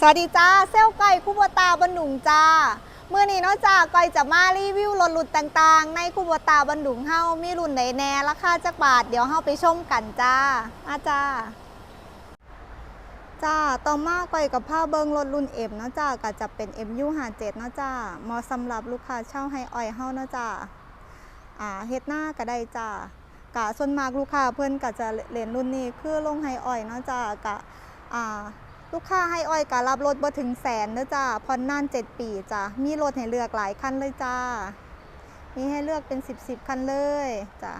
สวัสดีจ้าเซลไก้อยคูโบตาบันดุงจ้าเมื่อนี้เนาะจ้าก้อยจะมารีวิวรถรุ่นต่างๆ ในคูโบตาบันดุงเฮามีรุ่นไหนแน่ราคาจักบาทเดี๋ยวเฮาไปชมกันจ้าอาจ้าจ้าต่อมาก้อยกับผ้าเบิงรถรุ่นเอ็มเนาะจ้าก็จะเป็น MU57 เนาะจ้าเหมาะสำหรับลูกค้าเช่าให้ออยเฮาเนาะจ้าอ่าเฮ็ดหน้าก็ได้จ้ากะส่วนมากลูกค้าเพิ่อนก็จะเล่นรุ่นนี้คือลงให้อ้อยเนาะจ้ากะอ่า ลูกค้าให้อ้อยกะรับรถบ่ถึงแสนเด้อจ้าผ่อนนาน7ปีจ้ามีรถให้เลือกหลายคันเลยจ้า มีให้เลือกเป็น10 10คันเลยจ้า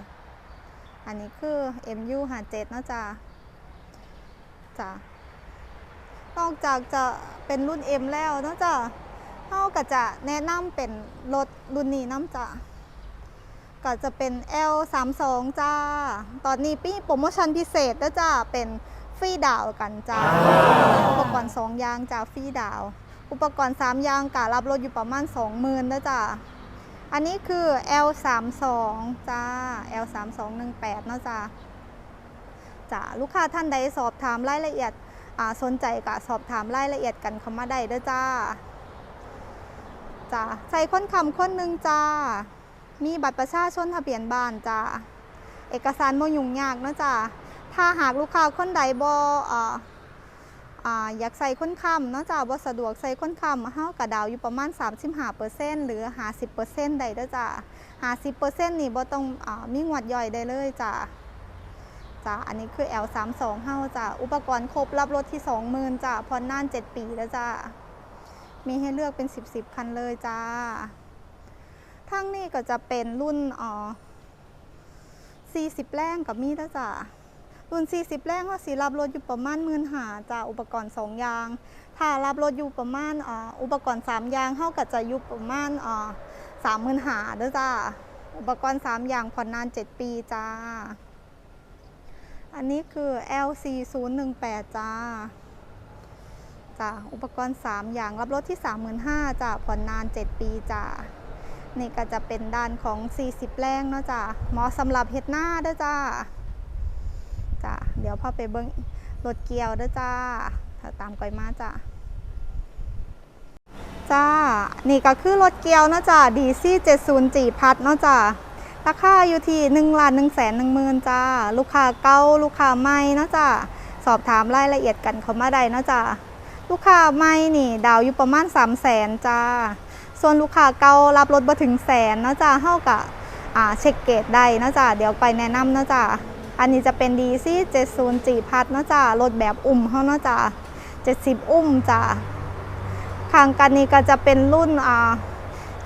อันนี้คือ MU 57เนะจ้าจ้านอกจากจะเป็นรุ่น M แล้วนะจ้าเฮาก็จะแนะนำเป็นรถรุ่นนี้น้ำจ้าก็จะเป็น L32 จ้า ตอนนี้ปีโปรโมชั่นพิเศษเด้อจ้าเป็น ฟรีดาวกันจ้าอุปกรณ์สองอยางจ้าฟรีดาว อุปกรณ์สามอยางกะรับรถอยู่ประมาณ20,000นะจ้าอันนี้คือ L32 จ้า L3218 เนาะจ้าจ้าลูกค้าท่านใดสอบถามรายละเอียดอ่าสนใจกะสอบถามรายละเอียดกันเข้ามาได้เด้อจ้าจ้าใส่ค้นคำค้นหนึ่งจ้า มีบัตรประชาชนทะเบียนบ้านจ้า เอกสารโมยุ่งยากเนาะจ้า ถ้าหากลูกค้าคนใดบอ่อยากใส่ค้นคำเนาะจ้าบ่สะดวกใส่ค้นคำเฮากระดาวอยู่ประมาณ 35%หรือ 50%ได้เด้อจ้า50%นี่บ่ต้องอมีงวดย่อยได้เลยจ้าจ้าอันนี้คือ L32 เฮาจ้าอุปกรณ์ครบรับรถที่ 20,000จ้าผ่อนนาน 7 ปีแล้วจ้ามีให้เลือกเป็น 10 10 คันเลยจ้า ทั้งนี้ก็จะเป็นรุ่นอ่อ40 แรงกับมีแล้วจ้า รุ่น 40 แรงเขาสีรับรถอยู่ประมาณหมื่นหาจากอุปกรณ์ 2 อย่าง ถ้ารับรถอยู่ประมาณอ่าอุปกรณ์ 3 อย่างเขาก็จะอยู่ประมาณอ่าสามหมื่นหาด้อจ้าอุปกรณ์ 3 อย่างผ่อนนาน 7 ปีจ้า อันนี้คือ LC018 จ้าจ้าอุปกรณ์ 3 อย่างรับรถที่ 35,000จ้าผ่อนนาน 7 ปีจ้านี่ก็จะเป็นด้านของ 40 แรงเนาะจ้าเหมาะสำหรับเฮ็ดหน้าด้อจ้า ดี๋ยวพ่อไปเบิ้งรถเกียวเด้อจ้าตามก่อยมาจ้ะจ้า นี่ก็คือรถเกียวเนาะจ้าดีซี่70จีพัดเนาะจ้าราคาอยู่ที่1ล้าน1แสน1หมื่นจ้า ลูกค้าเก่าลูกค้าใหม่เนาะจ้าสอบถามรายละเอียดกันเขามาได้เนาะจ้าลูกค้าใหม่นี่ ดาวอยู่ประมาณ3 0 0แสนจ้า ส่วนลูกค้าเก่ารับรถมาถึงแสนเนาะจ้าเฮากับอ่าเช็คเกตได้เนาะจ้าเดี๋ยวไปแนะนำเนาะจ้า อันนี้จะเป็นดีซี่70จีพัดเนาะจ้ารถแบบอุ้มเขาเนาะจ้า70อุ้มจ้าข้างกันนี้ก็จะเป็นรุ่นอ่า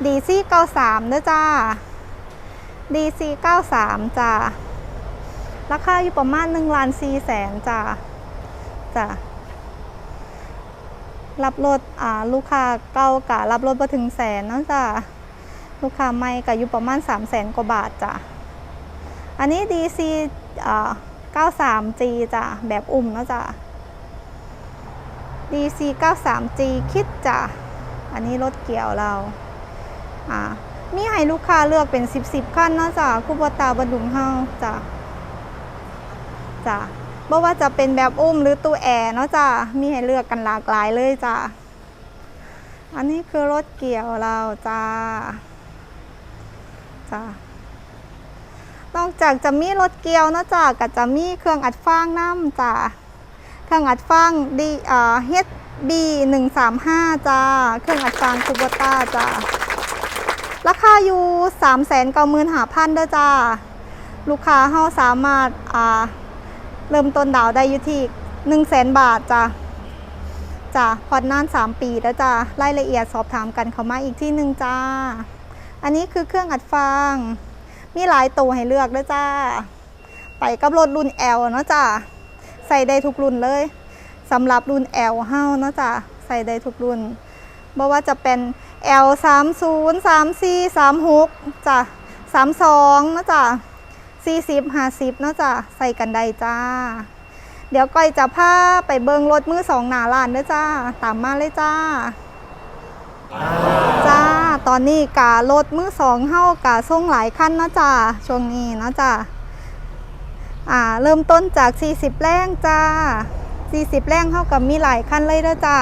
ดีซี่93เนาะจ้าดีซี93จ้าราคาอยู่ประมาณ1ล้าน4แสนจ้าจ้ารับรถอ่าลูกค้าเก่ากะรับรถมาถึงแสนเนาะจ้าลูกค้าใหม่ก็อยู่ประมาณ3แสนกว่าบาทจ้าอันนี้ DC อ่า 93G จ้ะแบบอุ่มนะจ้ะ DC 93G คิดจ้ะ อันนี้รถเกี่ยวเรา อ่า มีให้ลูกค้าเลือกเป็น 10 10คันนะจ้ะคูบตาบดุงเฮาจ้ะ จ้ะบ่ว่าจะเป็นแบบอุ้มหรือตู้แอร์เนาะจ้ะ มีให้เลือกกันหลากหลายเลยจ้ะ อันนี้คือรถเกี่ยวเราจ้าจ้ะ นอกจากจะมีรถเกียวนะจ้ะก็จะมีเครื่องอัดฟางน้ำจ้ะเครื่องอัดฟางดีเอ่อ HB 1 3 5จ้า เครื่องอัดฟางคูบต้าจ้าราคาอยู่3 9 5 0 0 0เด้อจ้า ลูกค้าเฮาสามารถอ่าเริ่มต้นดาวได้อยู่ที่1 0 0 0 0บาทจ้าจ้าผ่อนนาน3ปีแล้วจ้ารายละเอียดสอบถามกันเข้ามาอีกที่หนึ่งจ้า อันนี้คือเครื่องอัดฟาง มีหลายตัวให้เลือกด้วยจ้า ไปกับรถรุ่น L เนาะจ้าใส่ได้ทุกรุ่นเลยสำหรับรุ่น L เฮ้าเนาะจ้าใส่ได้ทุกรุ่นบ่ว่าจะเป็น L 3 0 3 4 3 6จ้ะ32เนาะจ้า40 50เนาะจ้าใส่กันได้จ้า เดี๋ยวก้อยจะพาไปเบิงรถมือสองหนาลานเด้อจ้า ตามมาเลยจ้า จ้า ตอนนี้การถมือสองเฮากาส่งหลายคันนะจ้าช่วงนี้นะจ้าอ่า เริ่มต้นจาก 40 แรงจ้า 40 แรงเฮากับมีหลายคันเลยเด้อจ้า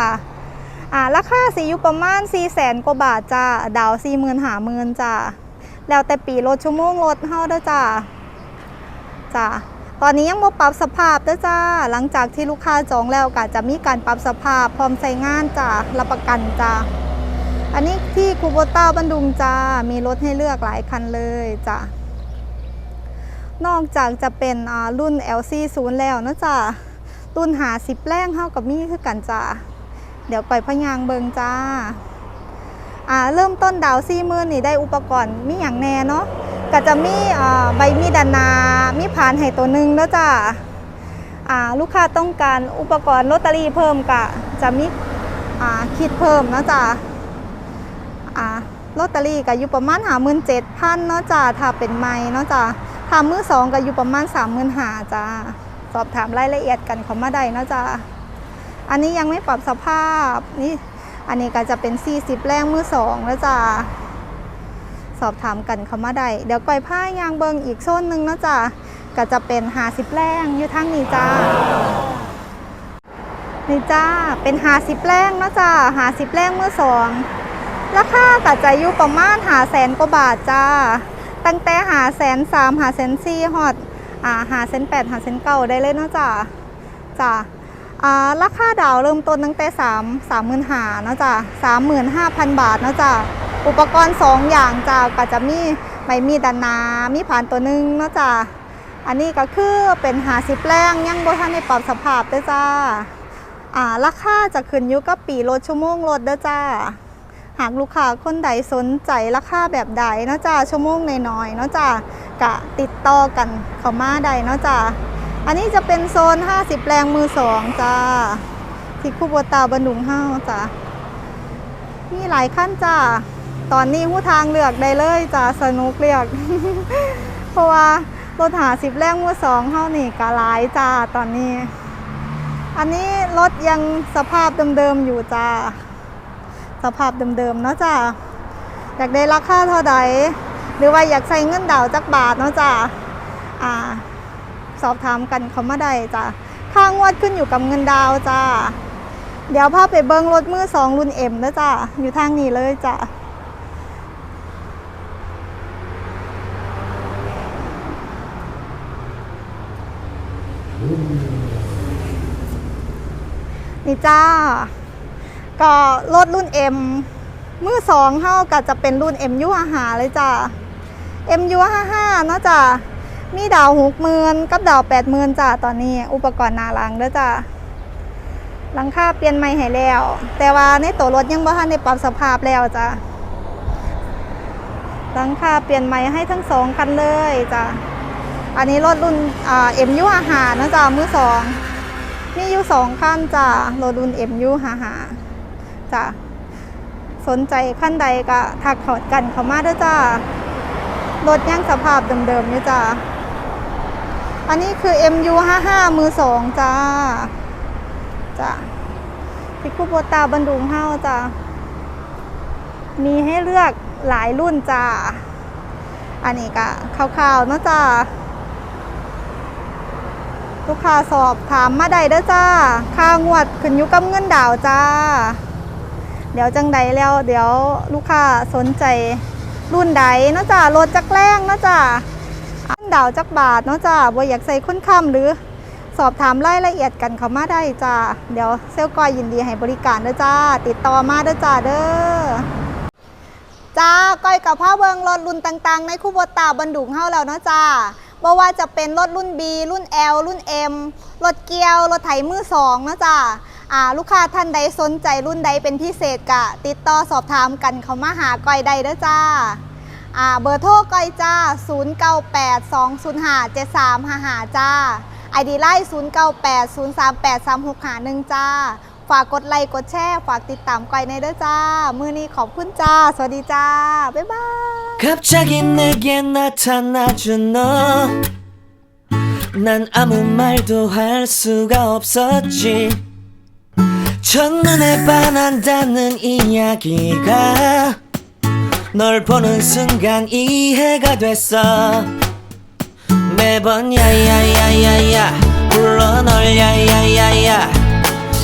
อ่าราคาสิอยู่ประมาณ4 0 0แสนกว่าบาทจ้า ดาว4 0 0 0 0หาหมื่นจ้า แล้วแต่ปีรถชั่วโมงรถเฮาเด้อจ้า จ้า ตอนนี้ยังบ่ปรับสภาพเด้อจ้า หลังจากที่ลูกค้าจองแล้วก็จะมีการปรับสภาพพร้อมใช้งานจ้า รับประกันจ้า อันนี้ที่คูโบต้าบันดุงจ้า มีรถให้เลือกหลายคันเลยจ้านอกจากจะเป็นอ่ารุ่น LC0 แล้วนะจ้ารุ่นหาสิบแรงเฮากับมี่คือกันจ้า เดี๋ยวก่อยพยางเบิงจ้า อ่า เริ่มต้นดาวซี่มือนี่ได้อุปกรณ์มีอย่างแน่เนาะ ก็จะมี่ใบมีดดานา มีผานให้ตัวหนึ่งแล้วจ้าอ่าลูกค้าต้องการอุปกรณ์ลอตเตอรี่เพิ่มกะจะมีอ่าคิดเพิ่มนะจ้า อ่าลอตเตอรี่ก็อยู่ประมาณหาหมื่นเจ็ดพันเนาะจ้าถ้าเป็นไม้เนาะจ้าถ้ามือสองก็อยู่ประมาณสามหมื่นหาจ้าสอบถามรายละเอียดกันเขามาได้เนาะจ้าอันนี้ยังไม่ปรับสภาพนี่อันนี้ก็จะเป็น 40 แรงมือสองแล้วจ้าสอบถามกันเขามาได้เดี๋ยวก่อยผ้ายางเบิงอีกโซนหนึ่งนะจ้าก็จะเป็น50แรงอยู่ทั้งนี้จ้านี่จ้าเป็น50แรงนะจ้า50แรงมือสอง ราคาก็จะอยู่ประมาณหาแสนกว่าบาทจ้า ตั้งแต่หาแสนสามหาแสนสี่ฮอดอ่าหาแสนแปดหาแสนเก้าได้เลยเนาะจ้าจ้าอ่าราคาดาวเริ่มต้นตั้งแต่3 3 5 0 0 0เนาะจ้ะ35,000บาทเนาะจ้ะอุปกรณ์2องอย่างจ้ะก็จะมีใบมีดดานามีผ่านตัวหนึงเนาะจ้ะอันนี้ก็คือเป็น50แรงยังบ่ทันได้ปรับสภาพเด้อจ้าอ่าราคาจะขึ้นอยู่กับปีรถชั่วโมงรถเด้อจ้า หากลูกค้าคนใดสนใจราคาแบบใดเนาะจ้าชั่วโมงน้อยๆเนาะจ้ากะติดต่อกันเข้ามาได้เนาะจ้าอันนี้จะเป็นโซน 50 แรงมือสองจ้าที่คูโบตาบันดุงห้าจ้ามีหลายขั้นจ้าตอนนี้หู้ทางเลือกได้เลยจ้าสนุกเลือก เพราะว่ารถหาสิบแรงมือสองเท่านี่กะหลายจ้าตอนนี้ อันนี้รถยังสภาพเดิมๆอยู่จ้า สภาพเดิมๆเนาะจ้าอยากได้ราคาเท่าใดหรือว่าอยากใช้เงินดาวจักบาทเนาะจ้าอ่า สอบถามกันเขามาได้จ้ะค่างวดขึ้นอยู่กับเงินดาวจ้าเดี๋ยวพาไปเบิ้งรถมือสองรุ่นเอ็มนะจ้ะอยู่ทางนี้เลยจ้ะนี่จ้า ก็รถรุ่น M มือสองเฮาก็จะเป็นรุ่น MU อาหาเลยจ้า MU 55เนาะจ้ามีดาวหกหมื่นกับดาวแปดหมื่นจ้าตอนนี้ อุปกรณ์นาลังเด้อจ้าหลังคาเปลี่ยนใหม่ให้แล้ว แต่ว่าในตัวรถยังบ่ทันได้ปรับสภาพแล้วจ้าหลังคาเปลี่ยนใหม่ให้ทั้งสองคันเลยจ้าอันนี้รถรุ่นเอ็มยูหาหานะจ้ามือสองมีอยู่สองคันจ้ารถรุ่นเอ็มยูหาหา จ้าสนใจขั้นใดก็ทักเขากันเข้ามาด้อจ้ารถยังสภาพเดิมๆอยู่จ้าอันนี้คือ MU 55มือสองจ้าจ้าพิคุโบตาบันดุงเฮาจ้ามีให้เลือกหลายรุ่นจ้าอันนี้ก็คร่าวๆนะจ้าลูกค้าสอบถามมาได้เด้อจ้า ค่างวดขึ้นอยู่กับเงินดาวจ้า เดี๋ยวจังใดแล้ว เดี๋ยวลูกค้าสนใจรุ่นใดเนาะจ้ารถจักแรงเนาะจ้าอันดาวจักบาทเนาะจ้าบ่อยากใส่ค้นคำหรือสอบถามรายละเอียดกันเขามาได้จ้าเดี๋ยวเซลก้อยยินดีให้บริการเด้อจ้า ติดต่อมาเด้อจ้าเด้อจ้าก้อยกับผ้าเบิงรถรุ่นต่างๆ ในคูโบตาบันดุงเฮาแล้วเนาะจ้าบ่ว่าจะเป็นรถรุ่น B รุ่น L รุ่น M รถเกียวรถไถมือสองเนาะจ้า ลูกค้าท่านใดสนใจรุ่นใดเป็นพิเศษกะ ติดต่อสอบถามกันเขามาหาก้อยได้เด้อจ้า อ่าเบอร์โทรก้อยจ้า 0982057355 จ้า ไอดีไลน์0980383651 จ้า ฝากกดไลค์กดแชร์ ฝากติดตามก้อยในเด้อจ้า มือนี้ขอบคุณจ้า สวัสดีจ้า บ๊ายบาย 갑자기 내게 나타나준 너 난 아무 말도 할 수가 없었지 첫눈에 반한다는 이야기가 널 보는 순간 이해가 됐어. 매번 야야야야야 불러 널 야야야야.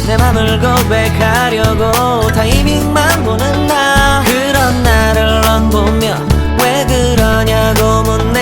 내 맘을 고백하려고 타이밍만 보는 나. 그런 나를 안 보며 왜 그러냐고 묻는